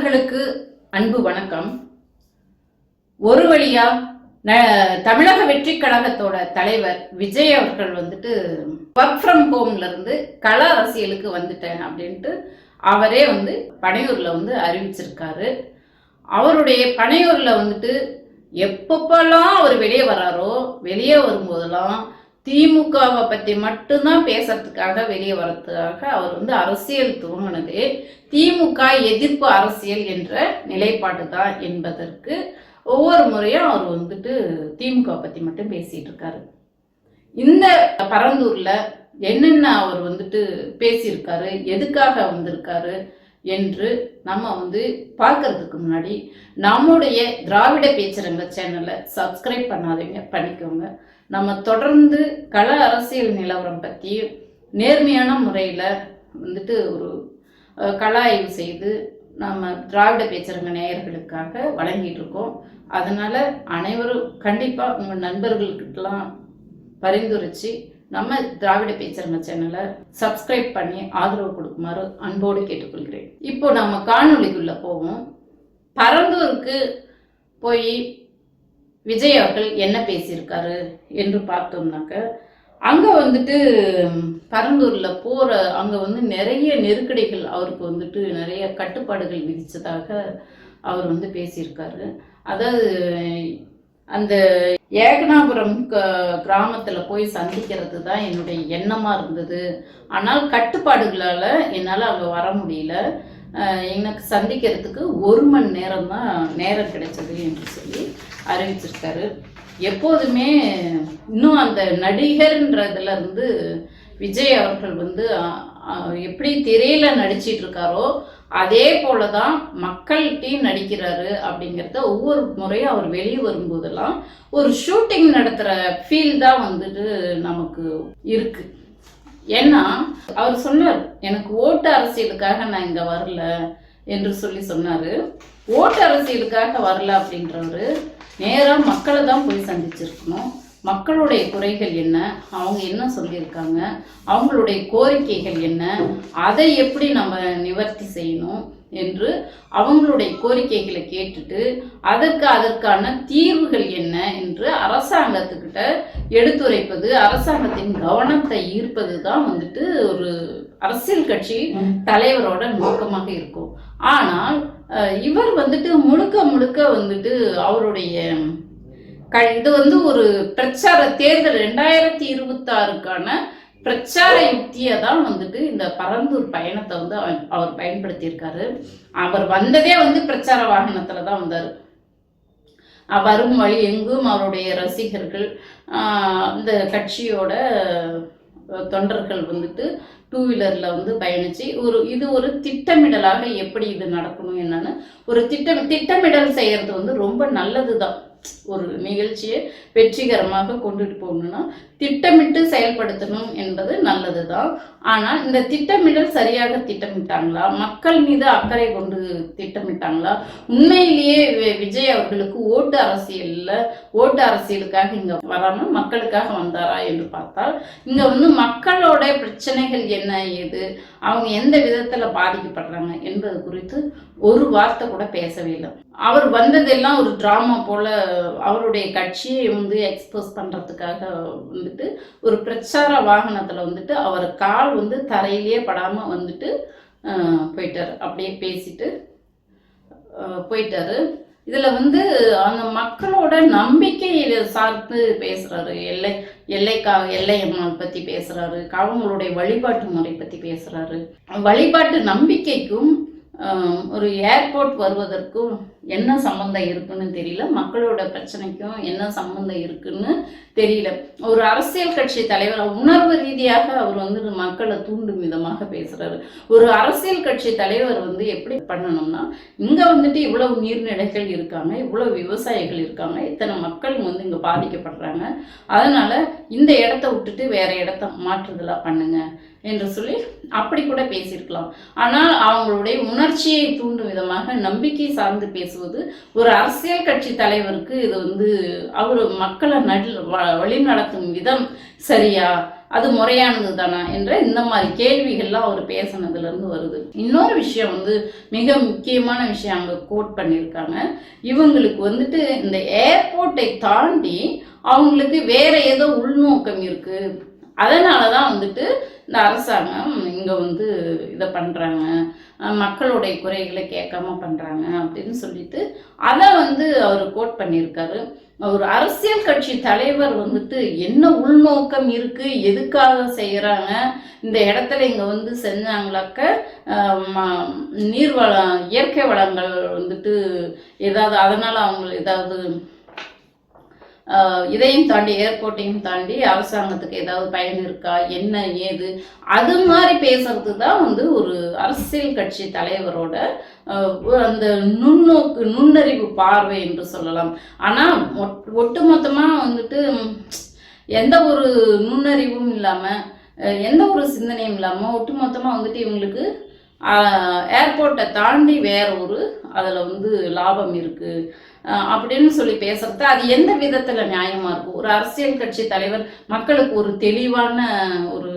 நண்பர்களுக்கு அன்பு வணக்கம். ஒரு வழியா தமிழக வெற்றி கழகத்தோட தலைவர் விஜய் அவர்கள் வந்துட்டு ஒர்க் ஃப்ரம் ஹோம்ல இருந்து கள அரசியலுக்கு வந்துட்டேன் அப்படின்ட்டு அவரே வந்து பனையூர்ல வந்து அறிவிச்சிருக்காரு. அவருடைய பனையூர்ல வந்துட்டு எப்பப்பெல்லாம் அவர் வெளியே வராரோ வெளியே வரும்போதெல்லாம் திமுகவை பற்றி மட்டும்தான் பேசுறதுக்காக வெளியே வர்றதுக்காக அவர் வந்து அரசியல் துவங்கினதே. திமுக எதிர்ப்பு அரசியல் என்ற நிலைப்பாடு தான் என்பதற்கு ஒவ்வொரு முறையும் அவர் வந்துட்டு திமுக பற்றி மட்டும் பேசிகிட்டு இருக்காரு. இந்த பரந்தூரில் என்னென்ன அவர் வந்துட்டு பேசியிருக்காரு? எதுக்காக வந்திருக்காரு? என்று நம்ம வந்து பார்க்கறதுக்கு முன்னாடி நம்முடைய திராவிட பேச்சரங்க சேனலை சப்ஸ்கிரைப் பண்ணாதீங்க பண்ணிக்கோங்க. நம்ம தொடர்ந்து கள அரசியல் நிலவரம் பற்றி நேர்மையான முறையில் வந்துட்டு ஒரு அஹ், கள ஆய்வு செய்து நம்ம திராவிட பேச்சரங்க நேயர்களுக்காக வழங்கிட்டு இருக்கோம். அதனால் அனைவரும் கண்டிப்பாக உங்கள் நண்பர்களுக்கிட்டலாம் பரிந்துரைச்சு நம்ம திராவிட பேச்சரங்க சேனலை சப்ஸ்கிரைப் பண்ணி ஆதரவு கொடுக்குமாறு அன்போடு கேட்டுக்கொள்கிறேன். இப்போ நம்ம காணொளிக்குள்ள போவோம். பரந்தூருக்கு போய் விஜய் அவர்கள் என்ன பேசியிருக்காரு என்று பார்த்தோம்னாக்க அங்கே வந்துட்டு பரந்தூரில் போகிற அங்கே வந்து நிறைய நெருக்கடிகள் அவருக்கு வந்துட்டு நிறைய கட்டுப்பாடுகள் விதித்ததாக அவர் வந்து பேசியிருக்காரு. அதாவது அந்த ஏகனாபுரம் க- போய் சந்திக்கிறது தான் என்னுடைய எண்ணமாக இருந்தது. ஆனால் கட்டுப்பாடுகளால் என்னால் அங்கே வர முடியல. எனக்கு சந்திக்கிறதுக்கு ஒரு மணி நேரம் தான் நேரம் கிடைச்சது என்று சொல்லி அறிவிச்சிருக்காரு. எப்போதுமே இன்னும் அந்த நடிகர்ன்றதுல இருந்து விஜய் அவர்கள் வந்து எப்படி திரையில நடிச்சிட்டு இருக்காரோ அதே போல தான் மக்கள்கிட்டையும் நடிக்கிறாரு அப்படிங்கிறத ஒவ்வொரு முறையும் அவர் வெளியே வரும்போதெல்லாம் ஒரு ஷூட்டிங் நடத்துகிற ஃபீல் தான் வந்துட்டு நமக்கு இருக்கு. ஏன்னா அவர் சொன்னார் எனக்கு ஓட்டு அரசியலுக்காக நான் இங்கே வரல என்று சொல்லி சொன்னார். ஓட்டு அரசியலுக்காக வரல அப்படின்றவர் நேராக மக்களை தான் போய் சந்திச்சிருக்கணும். மக்களுடைய குறைகள் என்ன? அவங்க என்ன சொல்லியிருக்காங்க? அவங்களுடைய கோரிக்கைகள் என்ன? அதை எப்படி நம்ம நிவர்த்தி செய்யணும் என்று அவங்களுடைய கோரிக்கைகளை கேட்டுட்டு அதற்கு அதற்கான தீர்வுகள் என்ன என்று அரசாங்கத்துக்கிட்ட எடுத்துரைப்பது அரசாங்கத்தின் கவனத்தை ஈர்ப்பது தான் வந்துட்டு ஒரு அரசியல் கட்சி தலைவரோட நோக்கமாக இருக்கும். ஆனால் இவர் வந்துட்டு முழுக்க முழுக்க வந்துட்டு அவருடைய இது வந்து ஒரு பிரச்சார தேர்தல் ரெண்டாயிரத்தி இருபத்தாறுக்கான பிரச்சார யுக்தியை தான் வந்துட்டு இந்த பரந்தூர் பயணத்தை வந்து அவர் அவர் பயன்படுத்தியிருக்காரு. அவர் வந்ததே வந்து பிரச்சார வாகனத்துல தான் வந்தார். வரும் வழி எங்கும் அவருடைய ரசிகர்கள் இந்த அந்த கட்சியோட தொண்டர்கள் வந்துட்டு டூ வீலரில் வந்து பயணித்து ஒரு இது ஒரு திட்டமிடலாக எப்படி இது நடக்கணும் என்னன்னு ஒரு திட்டம் திட்டமிடல் செய்கிறது வந்து ரொம்ப நல்லது தான் ஒரு நிகழ்ச்சியை வெற்றிகரமாக கொண்டுட்டு போகணும்னா திட்டமிட்டு செயல்படுத்தணும் என்பது நல்லது தான் ஆனால் இந்த திட்டமிடல் சரியாக திட்டமிட்டாங்களா? மக்கள் மீது அக்கறை கொண்டு திட்டமிட்டாங்களா? உண்மையிலேயே விஜய் அவர்களுக்கு ஓட்டு அரசியலில் ஓட்டு அரசியலுக்காக இங்கே வராமல் மக்களுக்காக வந்தாரா என்று பார்த்தால் இங்கே வந்து மக்களோட பிரச்சனைகள் என்ன ஏது? அவங்க எந்த விதத்துல பாதிக்கப்படுறாங்க என்பது குறித்து ஒரு வார்த்தை கூட பேசவே இல்லை. அவர் வந்ததெல்லாம் ஒரு டிராமா போல அவருடைய கட்சியை வந்து எக்ஸ்போஸ் பண்றதுக்காக வந்துட்டு ஒரு பிரச்சார வாகனத்துல வந்துட்டு அவர் கால் வந்து தரையிலேயே படாம வந்துட்டு போயிட்டார். அப்படியே பேசிட்டு போயிட்டாரு. இதுல வந்து அந்த மக்களோட நம்பிக்கையில சார்ந்து பேசுறாரு. எல்லை எல்லைக்கா எல்லையம்மன் பத்தி பேசுறாரு. அவங்களுடைய வழிபாட்டு முறை பத்தி பேசுறாரு. வழிபாட்டு நம்பிக்கைக்கும் ஒரு ஏர்போர்ட் வருவதற்கும் என்ன சம்மந்தம் இருக்குன்னு தெரியல. மக்களோட பிரச்சனைக்கும் என்ன சம்மந்தம் இருக்குன்னு தெரியல. ஒரு அரசியல் கட்சி தலைவர் உணர்வு ரீதியாக அவர் வந்து மக்களை தூண்டும் விதமாக பேசுறாரு. ஒரு அரசியல் கட்சி தலைவர் வந்து எப்படி பண்ணணும்னா இங்க வந்துட்டு இவ்வளவு நீர்நிலைகள் இருக்காங்க இவ்வளவு விவசாயிகள் இருக்காங்க இத்தனை மக்கள் வந்து இங்க பாதிக்கப்படுறாங்க. அதனால இந்த இடத்த விட்டுட்டு வேற இடத்த மாற்றுதலா பண்ணுங்க. என்று சொல்லி அப்படி கூட பேசியிருக்கலாம். ஆனால் அவங்களுடைய உணர்ச்சியை தூண்டும் விதமாக நம்பிக்கை சார்ந்து பேசுவது ஒரு அரசியல் கட்சி தலைவருக்கு இது வந்து அவர் மக்களை நடு வ- வழிநடத்தும் விதம் சரியா? அது முறையானது தானா? என்ற இந்த மாதிரி கேள்விகள்லாம் அவர் பேசினதுலேருந்து வருது. இன்னொரு விஷயம் வந்து மிக முக்கியமான விஷயம் அங்கே கோட் பண்ணியிருக்காங்க. இவங்களுக்கு வந்துட்டு இந்த ஏர்போர்ட்டை தாண்டி அவங்களுக்கு வேற ஏதோ உள்நோக்கம் இருக்குது அதனால தான் வந்துட்டு இந்த அரசாங்கம் இங்கே வந்து இதை பண்ணுறாங்க மக்களுடைய குறைகளை கேட்காம பண்ணுறாங்க அப்படின்னு சொல்லிட்டு அதை வந்து அவர் கோட் பண்ணியிருக்காரு. ஒரு அரசியல் கட்சி தலைவர் வந்துட்டு என்ன உள்நோக்கம் இருக்குது எதுக்காக செய்கிறாங்க இந்த இடத்துல இங்கே வந்து செஞ்சாங்களாக்க நீர்வளம் நீர் வளம் இயற்கை வளங்கள் வந்துட்டு ஏதாவது அதனால் அவங்களுக்கு ஏதாவது இதையும் தாண்டி ஏர்போர்ட்டையும் தாண்டி அரசாங்கத்துக்கு ஏதாவது பயன் இருக்கா? என்ன ஏது? அது மாதிரி பேசுறது தான் வந்து ஒரு அரசியல் கட்சி தலைவரோட அந்த நுண்ணோக்கு நுண்ணறிவு பார்வை என்று சொல்லலாம். ஆனால் ஒட்டுமொத்தமாக வந்துட்டு எந்த ஒரு நுண்ணறிவும் இல்லாமல் எந்த ஒரு சிந்தனையும் இல்லாமல் ஒட்டுமொத்தமாக வந்துட்டு இவங்களுக்கு ஏர்போர்ட்டை தாண்டி வேற ஒரு அதில் வந்து லாபம் இருக்குது அப்படின்னு சொல்லி பேசுறது அது எந்த விதத்தில் நியாயமாக இருக்கும்? ஒரு அரசியல் கட்சி தலைவர் மக்களுக்கு ஒரு தெளிவான ஒரு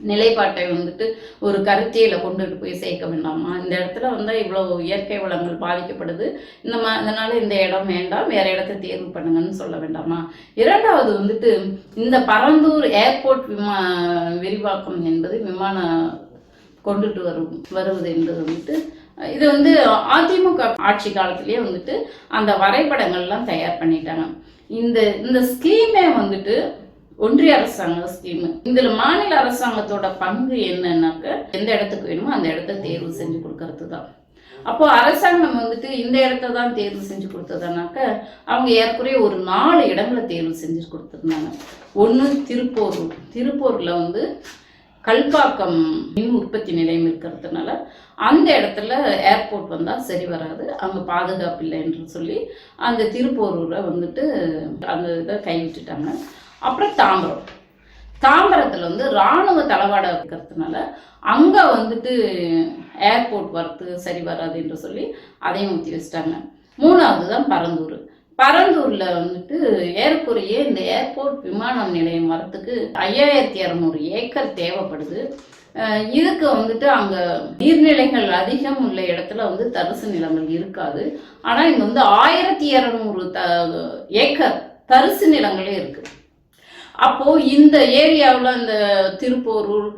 நிலைப்பாட்டை வந்துட்டு ஒரு கருத்தியில் கொண்டுட்டு போய் சேர்க்க வேண்டாமா? இந்த இடத்துல வந்து இவ்வளோ இயற்கை வளங்கள் பாதிக்கப்படுது. இந்த மா அதனால் இந்த இடம் வேண்டாம் வேறு இடத்த தேர்வு பண்ணுங்கன்னு சொல்ல வேண்டாமா? இரண்டாவது வந்துட்டு இந்த பரந்தூர் ஏர்போர்ட் விமா விரிவாக்கம் என்பது விமான கொண்டுட்டு வரும் வருவது என்பது வந்துட்டு இது வந்து அதிமுக ஆட்சி காலத்திலேயே வந்துட்டு அந்த வரைபடங்கள்லாம் தயார் பண்ணிட்டாங்க. இந்த இந்த ஸ்கீமே வந்துட்டு ஒன்றிய அரசாங்க ஸ்கீம். இதுல மாநில அரசாங்கத்தோட பங்கு என்னன்னாக்க எந்த இடத்துக்கு வேணுமோ அந்த இடத்த தேர்வு செஞ்சு கொடுக்கறது தான். அப்போ அரசாங்கம் வந்துட்டு இந்த இடத்த தான் தேர்வு செஞ்சு கொடுத்ததுனாக்க அவங்க ஏற்குறைய ஒரு நாலு இடங்களை தேர்வு செஞ்சு கொடுத்துருந்தாங்க. ஒன்று திருப்போரூர். திருப்பூரில் வந்து கல்பாக்கம் மின் உற்பத்தி நிலையம் இருக்கிறதுனால அந்த இடத்துல ஏர்போர்ட் வந்தால் சரி வராது. அங்கே பாதுகாப்பு இல்லைன்னு சொல்லி அந்த திருப்போரூரை வந்துட்டு அந்த இதை கைவிட்டுட்டாங்க. அப்புறம் தாம்பரம். தாம்பரத்தில் வந்து இராணுவ தளவாடம் இருக்கிறதுனால அங்கே வந்துட்டு ஏர்போர்ட் வரத்து சரி வராது என்று சொல்லி அதையும் ஊற்றி வச்சிட்டாங்க. மூணாவது தான் பரந்தூர். பரந்தூரில் வந்துட்டு ஏறக்குறைய இந்த ஏர்போர்ட் விமான நிலையம் வரத்துக்கு ஐயாயிரத்தி இரநூறு ஏக்கர் தேவைப்படுது. இதுக்கு வந்துட்டு அங்கே நீர்நிலைகள் அதிகம் உள்ள இடத்துல வந்து தரிசு நிலங்கள் இருக்காது. ஆனால் இங்கே வந்து ஆயிரத்தி இரநூறு த ஏக்கர் தரிசு நிலங்களே இருக்குது அப்போ இந்த ஏரியாவில் இந்த திருப்போரூர்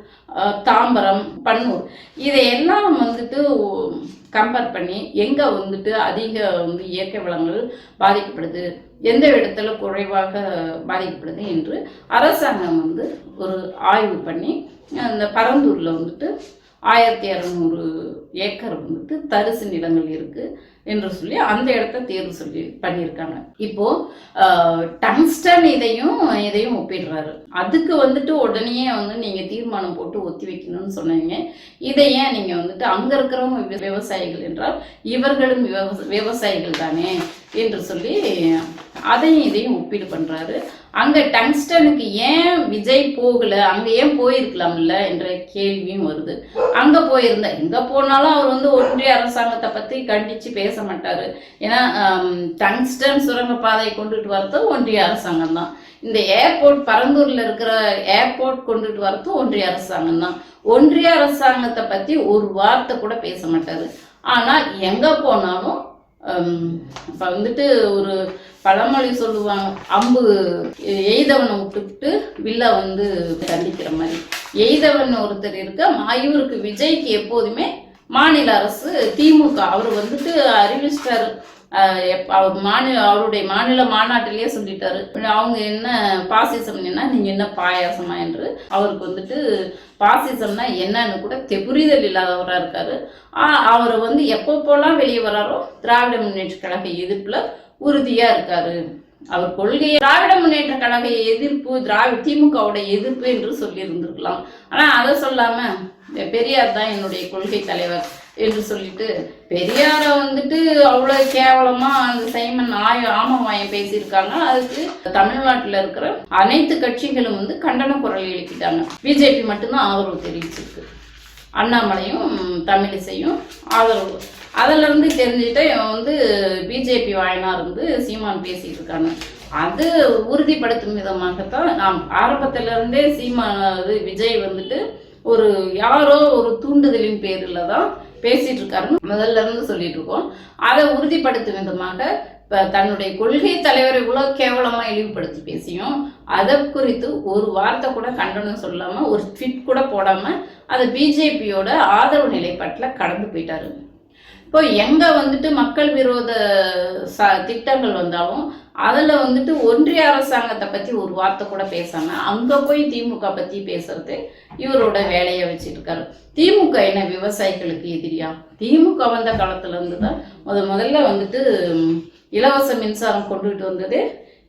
தாம்பரம் பன்னூர் இதையெல்லாம் வந்துட்டு கம்பேர் பண்ணி எங்கே வந்துட்டு அதிக வந்து இயற்கை வளங்கள் பாதிக்கப்படுது எந்த இடத்துல குறைவாக பாதிக்கப்படுது என்று அரசாங்கம் வந்து ஒரு ஆய்வு பண்ணி அந்த பரந்தூரில் வந்துட்டு ஆயிரத்தி இரநூறு ஏக்கர் வந்துட்டு தரிசு நிலங்கள் இருக்குது என்று சொல்லி அந்த இடத்த தேர்வு சொல்லி பண்ணியிருக்காங்க. இப்போ டங்ஸ்டன் இதையும் இதையும் ஒப்பிடுறாரு. அதுக்கு வந்துட்டு உடனே வந்து நீங்க தீர்மானம் போட்டு ஒத்தி வைக்கணும்னு சொன்னீங்க. இதை ஏன் நீங்க வந்துட்டு அங்க இருக்கிறவங்க விவசாயிகள் என்றால் இவர்களும் விவச- விவசாயிகள் தானே? என்று சொல்லி அதையும் இதையும் ஒப்பீடு பண்ணுறாரு அங்கே டங்ஸ்டனுக்கு ஏன் விஜய் போகல? அங்கே ஏன் போயிருக்கலாம்ல என்ற கேள்வியும் வருது. அங்கே போயிருந்தா எங்கே போனாலும் அவர் வந்து ஒன்றிய அரசாங்கத்தை பற்றி கண்டித்து பேச மாட்டார். ஏன்னா டங்ஸ்டன் சுரங்கப்பாதையை கொண்டுட்டு வரது ஒன்றிய அரசாங்கம் தான். இந்த ஏர்போர்ட் பரந்தூரில் இருக்கிற ஏர்போர்ட் கொண்டுட்டு வரதும் ஒன்றிய அரசாங்கம் தான். ஒன்றிய அரசாங்கத்தை பற்றி ஒரு வார்த்தை கூட பேச மாட்டார். ஆனால் எங்கே போனாலும் இப்போ வந்துட்டு ஒரு பழமொழி சொல்லுவாங்க அம்பு எய்தவனை விட்டுவிட்டு வில்ல வந்து தண்டிக்கிற மாதிரி. எய்தவன் ஒருத்தர் இருக்க மாயூருக்கு விஜய்க்கு எப்போதுமே மாநில அரசு திமுக. அவர் வந்துட்டு அறிவிச்சிட்டாரு. அவர் மாநில அவருடைய மாநில மாநாட்டிலேயே சொல்லிட்டாரு. அவங்க என்ன பாசிசம் என்ன நீங்க என்ன பாயாசமா என்று அவருக்கு வந்துட்டு பாசிசம்னா என்னன்னு கூட தெ- புரிதல் இருக்காரு. அவர் வந்து எப்போ போலாம் வெளியே வராரோ திராவிட முன்னேற்ற கழக எதிர்ப்பில் உறுதியாக இருக்காரு. அவர் கொள்கையை திராவிட முன்னேற்ற கழக எதிர்ப்பு திராவிட திமுகவோட எதிர்ப்பு என்று சொல்லியிருந்திருக்கலாம். ஆனால் அதை சொல்லாமல் பெரியார் தான் என்னுடைய கொள்கை தலைவர். என்று சொல்லிட்டு பெரியார வந்துட்டு அவ்வளவு கேவலமா அந்த சைமன் ஆய ஆமவாயம் பேசியிருக்காங்க. அதுக்கு தமிழ்நாட்டுல இருக்கிற அனைத்து கட்சிகளும் வந்து கண்டன குரல் எழுப்பிட்டாங்க. பிஜேபி மட்டும்தான் ஆதரவு தெரிவிச்சிருக்கு. அண்ணாமலையும் தமிழிசையும் ஆதரவு. அதில் இருந்து தெரிஞ்சுட்டு வந்து பிஜேபி வாயனா இருந்து சீமான் பேசிட்டு இருக்காங்க. அது உறுதிப்படுத்தும் விதமாகத்தான் நாம் ஆரம்பத்திலிருந்தே சீமா இது விஜய் வந்துட்டு ஒரு யாரோ ஒரு தூண்டுதலின் பேரில் தான் பேசிட்டு இருக்காருன்னு முதல்ல இருந்து சொல்லிட்டு இருக்கோம். அதை உறுதிப்படுத்தும் விதமாக இப்போ தன்னுடைய கொள்கை தலைவரை இவ்வளோ கேவலமாக இழிவுபடுத்தி பேசியும் அதை குறித்து ஒரு வார்த்தை கூட கண்டனம் சொல்லாமல் ஒரு ட்விட் கூட போடாமல் அதை பிஜேபியோட ஆதரவு நிலைப்பாட்டில் கடந்து போயிட்டாரு. இப்போ எங்க வந்துட்டு மக்கள் விரோத ச திட்டங்கள் வந்தாலும் அதில் வந்துட்டு ஒன்றிய அரசாங்கத்தை பற்றி ஒரு வார்த்தை கூட பேசாமல் அங்கே போய் திமுக பற்றி பேசுறது இவரோட வேலையை வச்சுருக்காரு. திமுக என்ன விவசாயிகளுக்கு எதிரியா? திமுக வந்த காலத்துலேருந்து தான் முத முதல்ல வந்துட்டு இலவச மின்சாரம் கொண்டுகிட்டு வந்ததே.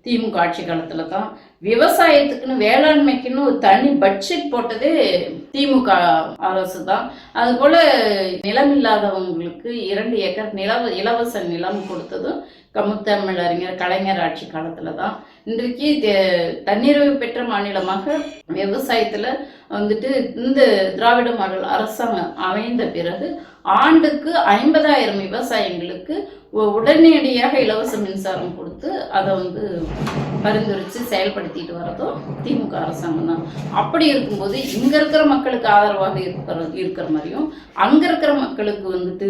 திமுக ஆட்சி காலத்துல தான். விவசாயத்துக்குன்னு வேளாண்மைக்குன்னு ஒரு தனி பட்ஜெட் போட்டதே திமுக அரசு தான். அதுபோல நிலம் இல்லாதவங்களுக்கு இரண்டு ஏக்கர் நிலவ இலவச நிலம் கொடுத்ததும் கமுத்தமிழ் அறிஞர் கலைஞர் ஆட்சி காலத்துல தான். இன்றைக்கு தன்னிறைவு பெற்ற மாநிலமாக விவசாயத்துல வந்துட்டு இந்த திராவிட மாடல் அரசாங்கம் அமைந்த பிறகு ஆண்டுக்கு ஐம்பதாயிரம் விவசாயிங்களுக்கு உடனடியாக இலவச மின்சாரம் கொடுத்து அதை வந்து பரிந்துரைச்சு செயல்படுத்திட்டு வரதும் திமுக அரசாங்கம் தான். அப்படி இருக்கும்போது இங்க இருக்கிற மக்களுக்கு ஆதரவாக இருக்கிற இருக்கிற மாதிரியும் அங்க இருக்கிற மக்களுக்கு வந்துட்டு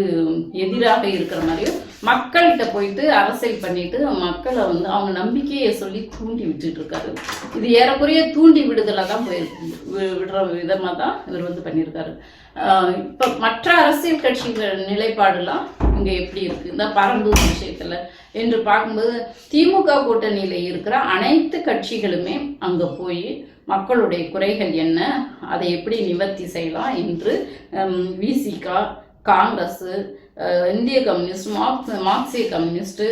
எதிராக இருக்கிற மாதிரியும் மக்கள்கிட்ட போயிட்டு அரசியல் பண்ணிட்டு மக்களை வந்து அவங்க நம்பிக்கையை சொல்லி தூண்டி விட்டுட்டு இருக்காரு. இது ஏறக்குறைய தூண்டி விடுதலை தான் போயிருக்கு. விடுற விதமாக தான் இவர் வந்து பண்ணியிருக்காரு. இப்போ மற்ற அரசியல் கட்சிகள் நிலைப்பாடுலாம் இங்கே எப்படி இருக்கு? இந்த பரம்பூர் விஷயத்துல என்று பார்க்கும்போது திமுக கூட்டணியில் இருக்கிற அனைத்து கட்சிகளுமே அங்கே போய் மக்களுடைய குறைகள் என்ன அதை எப்படி நிவர்த்தி செய்யலாம் என்று விசிகா காங்கிரஸ் இந்திய கம்யூனிஸ்ட் மார்க்ஸ் மார்க்சிய கம்யூனிஸ்ட்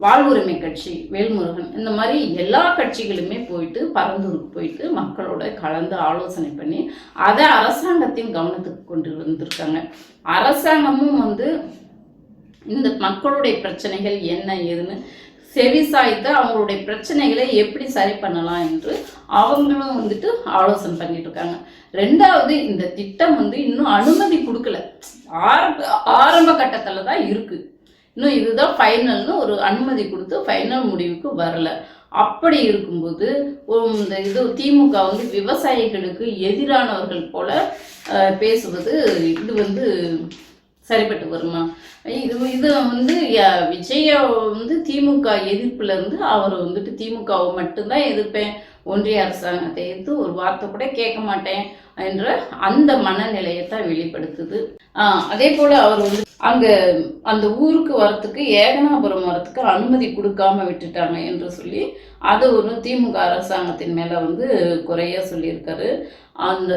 வாழ்வுரிமை கட்சி வேல்முருகன் இந்த மாதிரி எல்லா கட்சிகளுமே போயிட்டு பரந்தூருக்கு போயிட்டு மக்களோட கலந்து ஆலோசனை பண்ணி அதை அரசாங்கத்தின் கவனத்துக்கு கொண்டு வந்திருக்காங்க. அரசாங்கமும் வந்து இந்த மக்களுடைய பிரச்சனைகள் என்ன ஏதுன்னு செவிசாய்த்து அவங்களுடைய பிரச்சனைகளை எப்படி சரி பண்ணலாம் என்று அவங்களும் வந்துட்டு ஆலோசனை பண்ணிட்டு இருக்காங்க. ரெண்டாவது இந்த திட்டம் வந்து இன்னும் அனுமதி கொடுக்கல. ஆரம்ப ஆரம்ப கட்டத்தில் தான் இருக்குது இன்னும் இதுதான் ஃபைனல்னு ஒரு அனுமதி கொடுத்து ஃபைனல் முடிவுக்கு வரல. அப்படி இருக்கும்போது இந்த இது திமுக வந்து விவசாயிகளுக்கு எதிரானவர்கள் போல பேசுவது இது வந்து சரிப்பட்டு வருமா? இது இது வந்து ய- விஜய வந்து திமுக எதிர்ப்புல இருந்து அவர் வந்துட்டு திமுகவை மட்டும்தான் எதிர்ப்பேன். ஒன்றிய அரசாங்கத்தை எதிர்த்து ஒரு வார்த்தை கூட கேட்க மாட்டேன் என்ற அந்த மனநிலையை தான் வெளிப்படுத்துது. ஆஹ் அதே போல் அவர் வந்து அங்கே அந்த ஊருக்கு வரத்துக்கு ஏகனாபுரம் வரத்துக்கு அனுமதி கொடுக்காம விட்டுட்டாங்க என்று சொல்லி அது ஒரு திமுக அரசாங்கத்தின் மேலே வந்து குறைய சொல்லியிருக்காரு. அந்த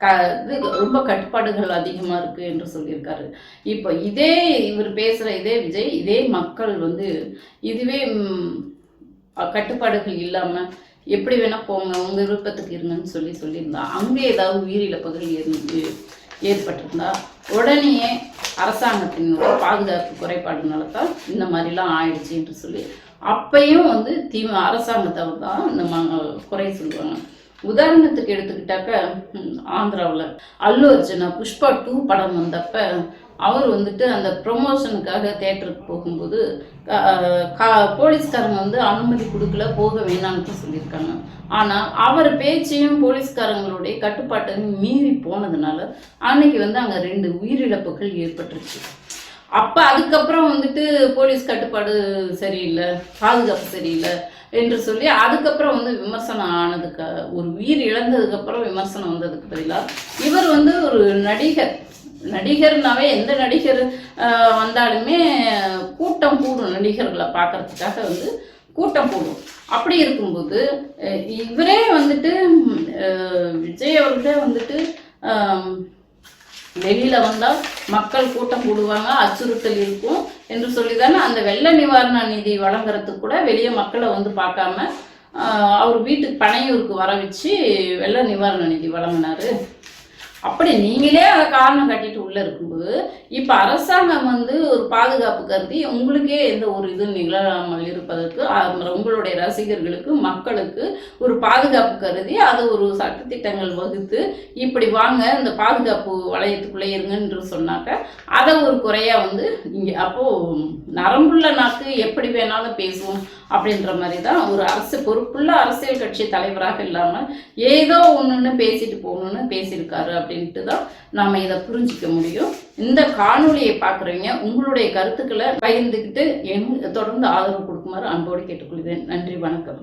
க இது ரொம்ப கட்டுப்பாடுகள் அதிகமாக இருக்குது என்று சொல்லியிருக்காரு. இப்போ இதே இவர் பேசுகிற இதே விஜய் இதே மக்கள் வந்து இதுவே கட்டுப்பாடுகள் இல்லாமல் எப்படி வேணால் போங்க உங்கள் விருப்பத்துக்கு இருங்கன்னு சொல்லி சொல்லியிருந்தா அங்கே ஏதாவது உயிரிழப்புகள் இருந்து ஏற்பட்டிருந்தா உடனேயே அரசாங்கத்தினுடைய பாதுகாப்பு குறைபாடுனால தான் இந்த மாதிரிலாம் ஆயிடுச்சு என்று சொல்லி அப்பையும் வந்து தீ அரசாங்கத்தை தான் இந்த ம- குறை சொல்லுவாங்க. உதாரணத்துக்கு எடுத்துக்கிட்டாக்க ஆந்திராவில் அல்லு அர்ஜுனா புஷ்பா டூ படம் வந்தப்ப அவர் வந்துட்டு அந்த ப்ரொமோஷனுக்காக தேட்டருக்கு போகும்போது கா- போலீஸ்காரங்க வந்து அனுமதி கொடுக்கல போக வேணாம்னு சொல்லியிருக்காங்க. ஆனால் அவர் பேச்சையும் போலீஸ்காரங்களுடைய கட்டுப்பாட்டையும் மீறி போனதுனால அன்னைக்கு வந்து அங்கே ரெண்டு உயிரிழப்புகள் ஏற்பட்டுருச்சு. அப்போ அதுக்கப்புறம் வந்துட்டு போலீஸ் கட்டுப்பாடு சரியில்லை பாதுகாப்பு சரியில்லை என்று சொல்லி அதுக்கப்புறம் வந்து விமர்சனம் ஆனதுக்கு ஒரு உயிர் இழந்ததுக்கப்புறம் விமர்சனம் வந்ததுக்கு பதிலாக இவர் வந்து ஒரு நடிகர். நடிகர்னாவே எந்த நடிகர் வந்தாலுமே கூட்டம் கூடும் நடிகர்களை பார்க்கறதுக்காக வந்து கூட்டம் போடும் அப்படி இருக்கும்போது இவரே வந்துட்டு விஜய் அவர்களே வந்துட்டு வெளியில வந்தால் மக்கள் கூட்டம் கூடுவாங்க அச்சுறுத்தல் இருக்கும் என்று சொல்லி தானே அந்த வெள்ள நிவாரண நிதி வழங்குறதுக்கு கூட வெளியே மக்களை வந்து பார்க்காம அவர் வீட்டுக்கு பனையூருக்கு வர வச்சு வெள்ள நிவாரண நிதி வழங்கினாரு. அப்படி நீங்களே அதை காரணம் கட்டிட்டு உள்ள இருக்கும்போது இப்ப அரசாங்கம் வந்து ஒரு பாதுகாப்பு கருதி உங்களுக்கே எந்த ஒரு இது நிகழாமல் இருப்பதற்கு உங்களுடைய ரசிகர்களுக்கு மக்களுக்கு ஒரு பாதுகாப்பு கருதி அது ஒரு சட்டத்திட்டங்கள் வகுத்து இப்படி வாங்க இந்த பாதுகாப்பு வளையத்துக்குள்ளே இருங்கன்னு சொன்னாக்க அதை ஒரு குறையா வந்து இங்க அப்போ நரம்புள்ள நாக்கு எப்படி வேணாலும் பேசுவோம் அப்படின்ற மாதிரி தான் ஒரு அரசு பொறுப்புள்ள அரசியல் கட்சி தலைவராக இல்லாமல் ஏதோ ஒன்றுன்னு பேசிட்டு போகணும்னு பேசியிருக்காரு அப்படின்னு அப்படின்ட்டு தான் நாம் இதை புரிஞ்சிக்க முடியும். இந்த காணொலியை பார்க்குறவங்க உங்களுடைய கருத்துக்களை பகிர்ந்துக்கிட்டு என் தொடர்ந்து ஆதரவு கொடுக்குமாறு அன்போடு கேட்டுக்கொள்கிறேன். நன்றி வணக்கம்.